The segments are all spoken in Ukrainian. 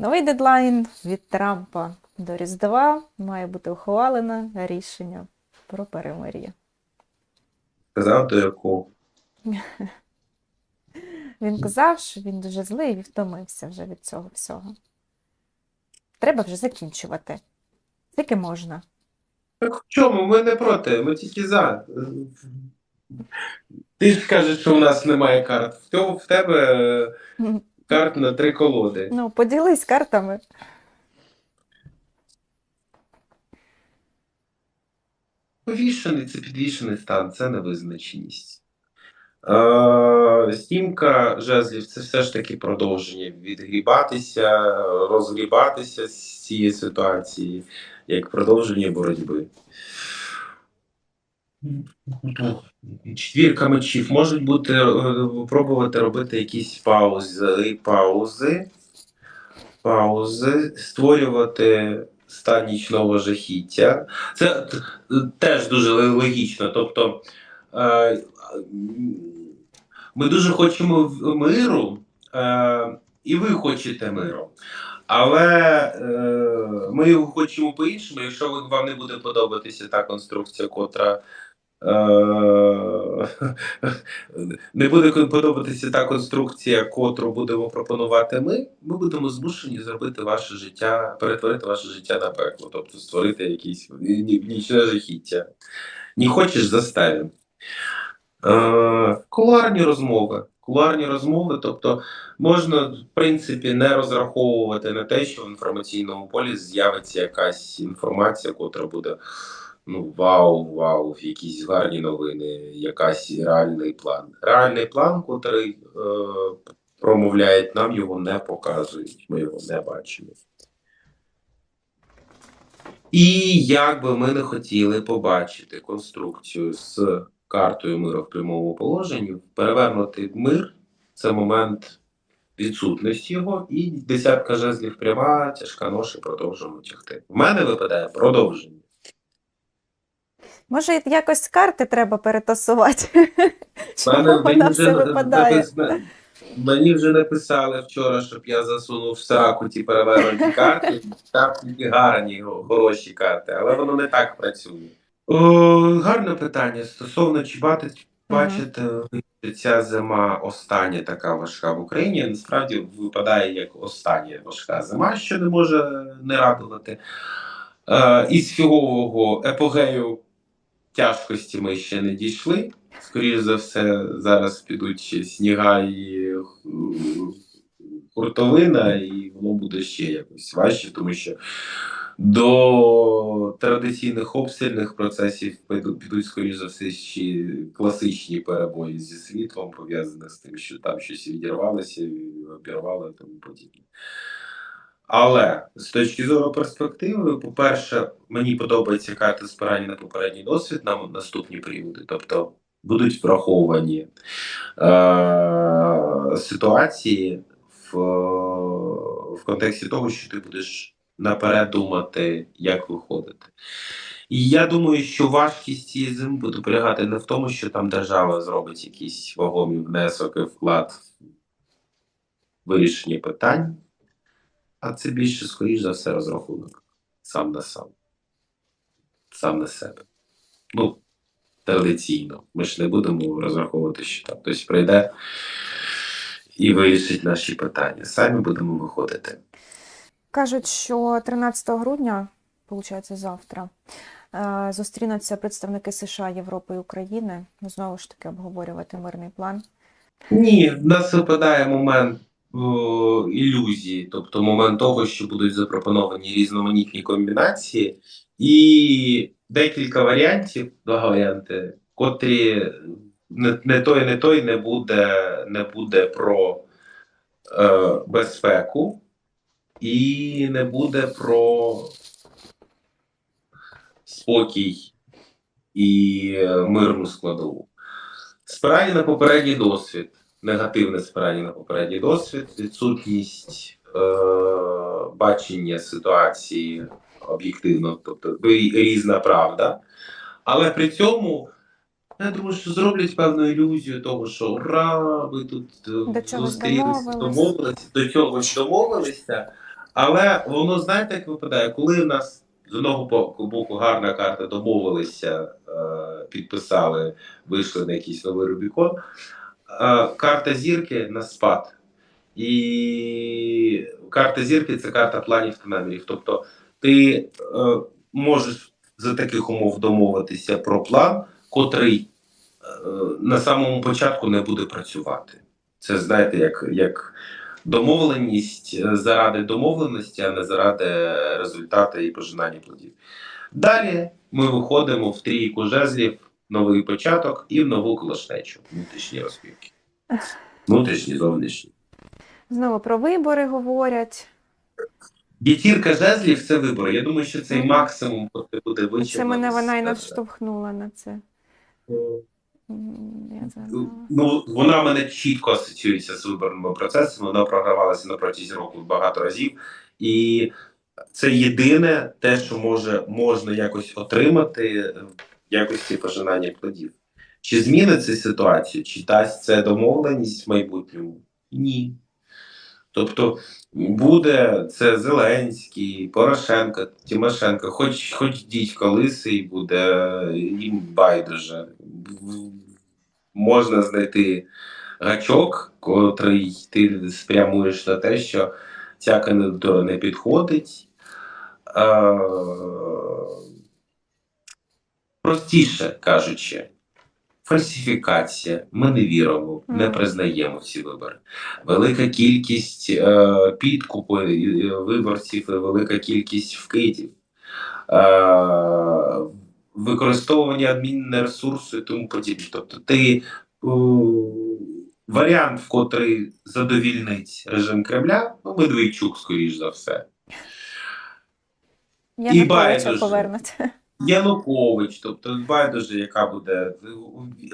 Новий дедлайн від Трампа до Різдва має бути ухвалене рішення про перемир'я. Сказав до якого. Він казав, що він дуже злий і втомився вже від цього всього. Треба вже закінчувати. Скільки можна? Так в чому? Ми не проти, ми тільки за. Ти ж кажеш, що у нас немає карт. В тебе е, карт на три колоди. Ну, поділись картами. Повішений це підвішений стан, це невизначеність. Е, Стімка жезлів це все ж таки продовження відгрібатися, розгрібатися з цієї ситуації, як продовження боротьби. Четвірка мечів можуть бути е, пробувати робити якісь паузи, паузи, паузи, створювати стан нічного жахіття. Це теж дуже логічно. Тобто е, ми дуже хочемо миру, е, і ви хочете миру. Але ми його хочемо по-іншому, якщо вам не буде подобатися та конструкція, котра. Е, не буде подобатися та конструкція, котру будемо пропонувати ми, ми будемо змушені зробити ваше життя, перетворити ваше життя на пекло, тобто створити якісь ні- ні- нічне жахіття. Не хочеш заставимо. Е, кулуарні розмови. Кулуарні розмови, тобто можна, в принципі, не розраховувати на те, що в інформаційному полі з'явиться якась інформація, котра буде ну, вау, вау, якісь гарні новини, якась реальний план. Реальний план, котрий е, промовляють нам, його не показують, ми його не бачимо. І як би ми не хотіли побачити конструкцію з картою миру в прямому положенні, перевернути мир це момент відсутності його, і десятка жезлів пряма, тяжка ноша, продовжуємо тягти. В мене випадає продовження. Може, якось карти треба перетасувати? Чому вона мені все вже випадає? Мені вже написали вчора, щоб я засунув в сраку ті перевернуті карти. Там тільки гарні, хороші карти, але воно не так працює. О, гарне питання. Стосовно чи бачите, ця зима остання така важка в Україні. Насправді випадає як остання важка зима, що не може не радувати. Е, із фігового епогею тяжкості ми ще не дійшли. Скоріше за все, зараз підуть сніга і е, хуртовина, і воно буде ще якось важче, тому що до традиційних обстрільних процесів підуть, скоріше за все, ще класичні перебої зі світлом, пов'язані з тим, що там щось відірвалося, обірвало і тому подібне. Але з точки зору перспективи, по-перше, мені подобається карти спирання на попередній досвід на наступні періоди. Тобто будуть враховані е- ситуації в, в контексті того, що ти будеш наперед думати, як виходити. І я думаю, що важкість цієї зими буде полягати не в тому, що там держава зробить якийсь вагомий внесок і вклад в вирішення питань. А це більше, скоріш за все, розрахунок сам на сам. Сам на себе. Ну, традиційно. Ми ж не будемо розраховувати, що там хтось прийде і вирішить наші питання. Самі будемо виходити. Кажуть, що 13 грудня, виходить, завтра, е, зустрінуться представники США, Європи і України. Знову ж таки обговорювати мирний план. Ні, в нас випадає момент ілюзії, тобто момент того, що будуть запропоновані різноманітні комбінації, і декілька варіантів, два варіанти, котрі не, не той, не той не буде, не буде про е, безпеку і не буде про спокій і е, мирну складову. Спирання на попередній досвід, негативне спирання на попередній досвід, відсутність е, бачення ситуації об'єктивно, тобто різна правда. Але при цьому я думаю, що зроблять певну ілюзію того, що ура, ми тут е, зустрілися, домовилися, до чогось домовилися. Але воно, знаєте, як випадає, коли в нас з одного боку гарна карта домовилися, е, підписали, вийшли на якийсь новий Рубікон, карта зірки на спад. І карта зірки це карта планів та намірів. Тобто ти е, можеш за таких умов домовитися про план, котрий е, на самому початку не буде працювати. Це знаєте, як, як домовленість е, заради домовленості, а не заради результату і пожинання плодів. Далі ми виходимо в трійку жезлів, новий початок і в нову колошнечу. Внутрішні розпівки. Внутрішні, зовнішні. Знову про вибори говорять. П'ятірка жезлів це вибори. Я думаю, що цей максимум буде вичерпаний. Це мене вона і наштовхнула на це. Я. Ну, вона мене чітко асоціюється з виборними процесами. Вона програвалася на протязі року багато разів, і це єдине те, що може можна якось отримати якості пожинання плодів. Чи змінить це ситуацію, чи дасть це домовленість в майбутньому? Ні. Тобто буде це Зеленський, Порошенко, Тимошенко, хоч, хоч дідько лисий буде їм байдуже. Можна знайти гачок, котрий ти спрямуєш на те, що ця кандидатура не підходить. Простіше кажучи, фальсифікація. Ми не віримо, не признаємо ці вибори. Велика кількість е, підкупу е, виборців і велика кількість вкидів. Е, використовування адмінресурсу і тому подібне. Тобто ти е, варіант, в котрий задовільнить режим Кремля, ну, Медведчук, скоріш за все. Януковича байдуже. повернуть. Янукович, тобто байдуже, яка буде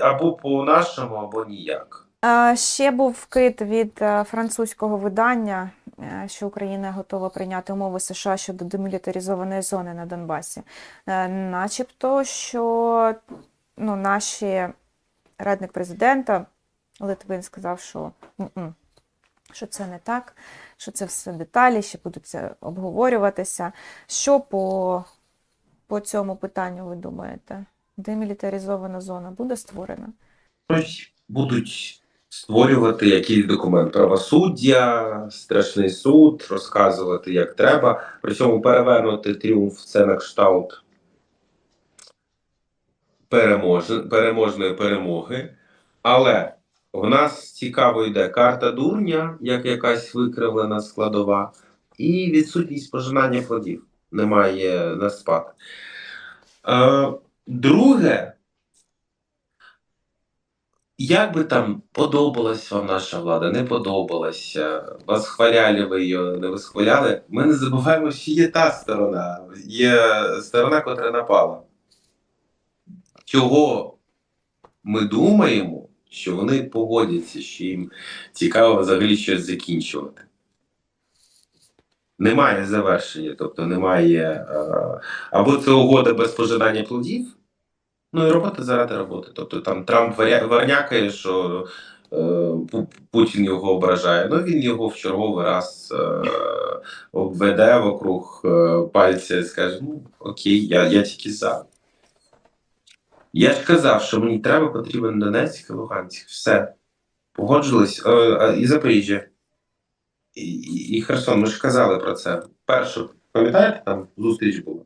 або по-нашому, або ніяк. Ще був вкид від е, французького видання, е, що Україна готова прийняти умови США щодо демілітаризованої зони на Донбасі. Е, Начебто, що ну, наші радник президента Литвин сказав, що, що це не так, що це все деталі, ще будуть обговорюватися. Що по, по цьому питанню ви думаєте? Демілітаризована зона буде створена? Будуть створювати якийсь документ правосуддя, страшний суд, розказувати як треба. При цьому перевернути тріумф це на кшталт перемож... переможної перемоги. Але в нас цікаво йде карта дурня, як якась викривлена складова, і відсутність пожинання плодів. Немає на спад. Е, друге, як би там подобалась вам наша влада, не подобалася, вас хваляли ви її, не восхваляли, ми не забуваємо, що є та сторона, є сторона, котра напала. Чого ми думаємо, що вони погодяться, що їм цікаво взагалі щось закінчувати. Немає завершення, тобто немає. Е, або це угода без пожинання плодів, Ну і робота заради роботи. Тобто там Трамп варнякає, що е, Путін його ображає. Ну він його в черговий раз е, обведе вокруг пальця і скаже: ну окей, я, я тільки за. Я ж казав, що мені треба потрібен Донецьк і Луганськ. Все. Погоджились. І Запоріжжя. І, і, Херсон. Ми ж казали про це. Першу, пам'ятаєте, там зустріч була?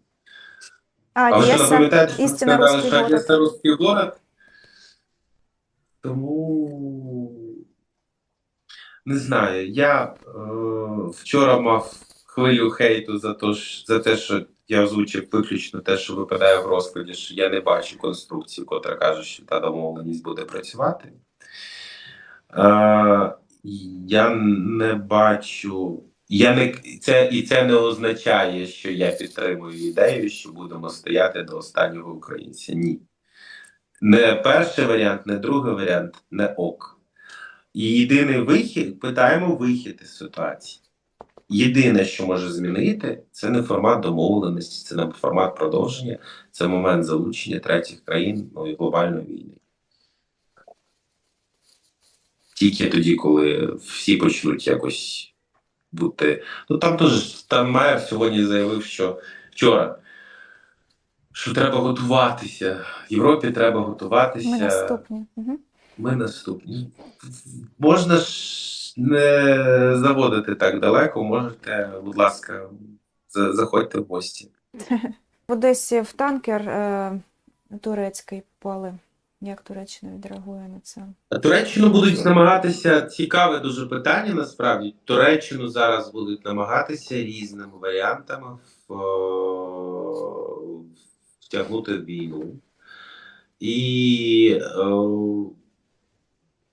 А, А ви що не пам'ятаєте, що сказали, що. Одеса русський город? Тому не знаю. Я е, вчора мав хвилю хейту за, то, за те, що я озвучив виключно те, що випадає в розкладі, що я не бачу конструкції, котра каже, що та домовленість буде працювати. Е, я не бачу. Я не це і це не означає, що я підтримую ідею, що будемо стояти до останнього українця. Ні. Не перший варіант, не другий варіант, не ок. І єдиний вихід, питаємо вихід із ситуації. Єдине, що може змінити, це не формат домовленості, це не формат продовження, це момент залучення третіх країн ну, глобальної війни. Тільки тоді, коли всі почнуть якось бути. Ну там теж там Майер сьогодні заявив, що вчора. Що треба готуватися. В Європі треба готуватися. Ми наступні. Угу. Ми наступні. Можна ж не заводити так далеко, можете, будь ласка, заходьте в гості. В Одесі в танкер е, турецький попали. Як Туреччина відреагує на це? Туреччину будуть намагатися цікаве дуже питання. Насправді Туреччину зараз будуть намагатися різними варіантами в, е, втягнути в війну. І е,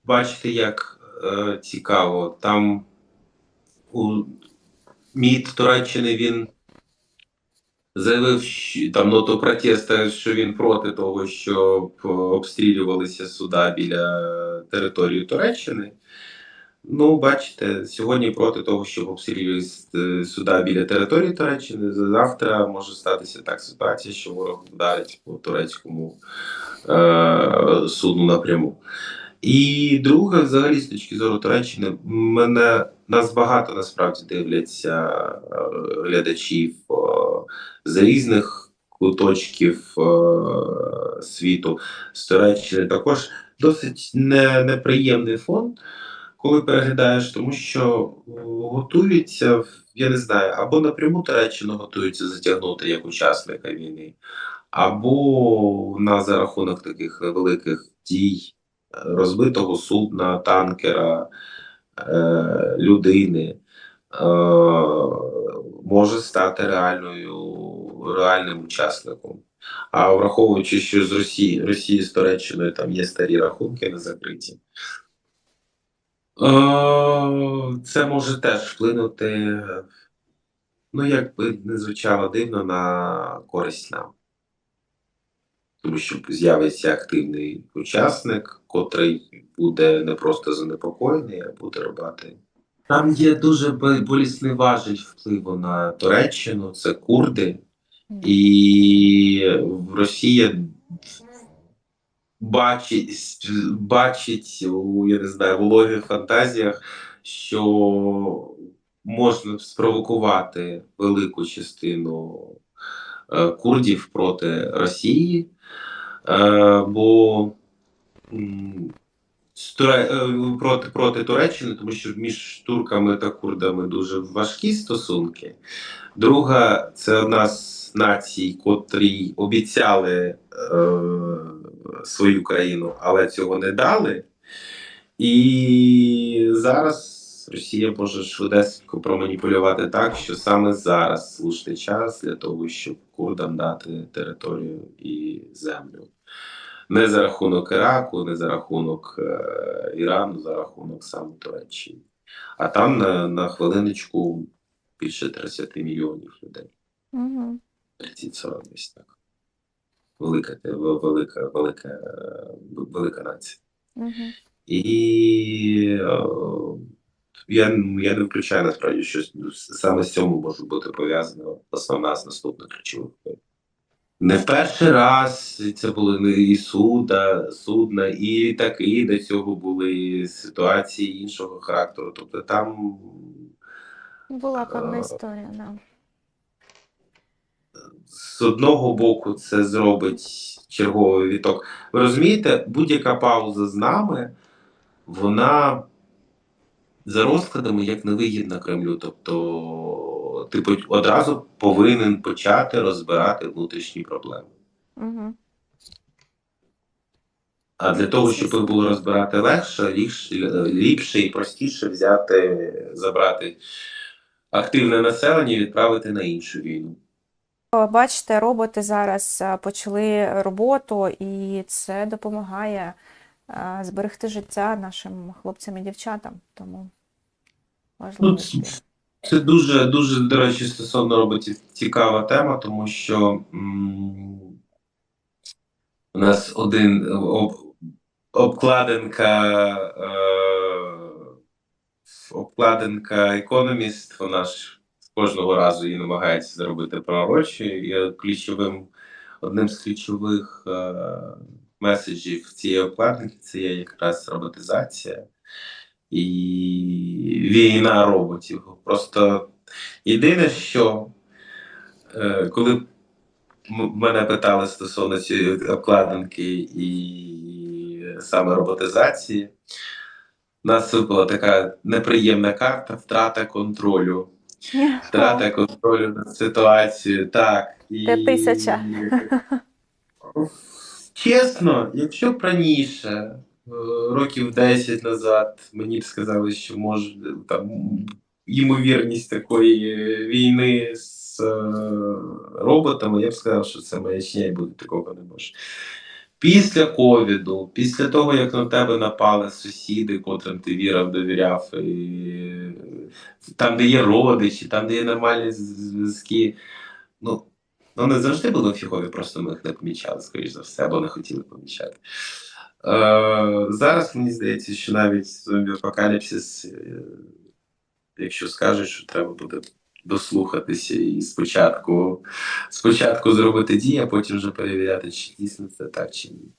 бачите, як е, цікаво, там у МІД Туреччини він заявив там ноту протесту, що він проти того, щоб обстрілювалися суда біля території Туреччини. Ну, бачите, сьогодні проти того, щоб обстрілювалися е, суда біля території Туреччини. Завтра може статися так ситуація, що ворог вдарить по турецькому е, суду напряму. І друге, взагалі, з точки зору Туреччини, мене нас багато насправді дивляться е, глядачів е, з різних куточків е, світу з Туреччини. Також досить не, неприємний фон, коли переглядаєш, тому що готуються, я не знаю, або напряму Туреччину готуються затягнути як учасника війни, або на за рахунок таких невеликих дій розбитого судна, танкера, е, людини е, може стати реальною реальним учасником. А враховуючи, що з Росії, Росії з Туреччиною там є старі рахунки не закриті, е, це може теж вплинути, ну як би не звучало дивно, на користь нам. Тому що з'явиться активний учасник, котрий буде не просто занепокоєний, а буде робити. Там є дуже болісний важіль впливу на Туреччину, це курди, і Росія бачить, бачить у я не знаю, вологих фантазіях, що можна спровокувати велику частину курдів проти Росії, е, бо е, проти, проти Туреччини, тому що між турками та курдами дуже важкі стосунки. Друга, це одна з націй, котрі обіцяли е, свою країну, але цього не дали. І зараз Росія може швидесенько проманіпулювати так, що саме зараз слушний час для того, щоб курдам дати територію і землю. Не за рахунок Іраку, не за рахунок е, Ірану, за рахунок саме Туреччини. А там на, на хвилиночку більше 30 мільйонів людей. Угу. 30-40 десь так. Велика, те- велика, велика, е, велика нація. Угу. І е, я, я не включаю насправді, що саме з цьому може бути пов'язана основна з наступних подій. Не в перший раз це були і суда, судна, і літаки до цього були ситуації іншого характеру. Тобто там Була певна Е, історія, да. з одного боку це зробить черговий віток. Ви розумієте, будь-яка пауза з нами, вона за розкладами як невигідна Кремлю. Тобто, ти по- одразу повинен почати розбирати внутрішні проблеми. Угу. А для того, щоб їх було розбирати легше, ліпше, і простіше взяти, забрати активне населення і відправити на іншу війну. Бачите, роботи зараз почали роботу, і це допомагає зберегти життя нашим хлопцям і дівчатам. Тому важливо. Ну, це, це дуже, дуже, до речі, стосовно роботів цікава тема, тому що м, у нас один об, обкладинка, е, обкладинка економіст, вона ж кожного разу її намагається зробити пророчою. І ключовим, одним з ключових е, меседжів цієї обкладинки це є якраз роботизація. І війна роботів. Просто єдине, що е, коли мене питали стосовно цієї обкладинки і саме роботизації, у нас була така неприємна карта втрата контролю. Втрата контролю над ситуацією, так. І... Те тисяча. Чесно, якщо б раніше, років 10 назад, мені б сказали, що може там ймовірність такої війни з е, роботами, я б сказав, що це маячня і буде такого не може. Після ковіду, після того, як на тебе напали сусіди, котрим ти вірив, довіряв, і там, де є родичі, там, де є нормальні зв'язки, ну, ну не завжди були фігові, просто ми їх не помічали, скоріш за все, або не хотіли помічати. Е, зараз мені здається, що навіть зомбі-апокаліпсис, е, якщо скажуть, що треба буде дослухатися і спочатку, спочатку зробити дії, а потім вже перевіряти, чи дійсно це так, чи ні.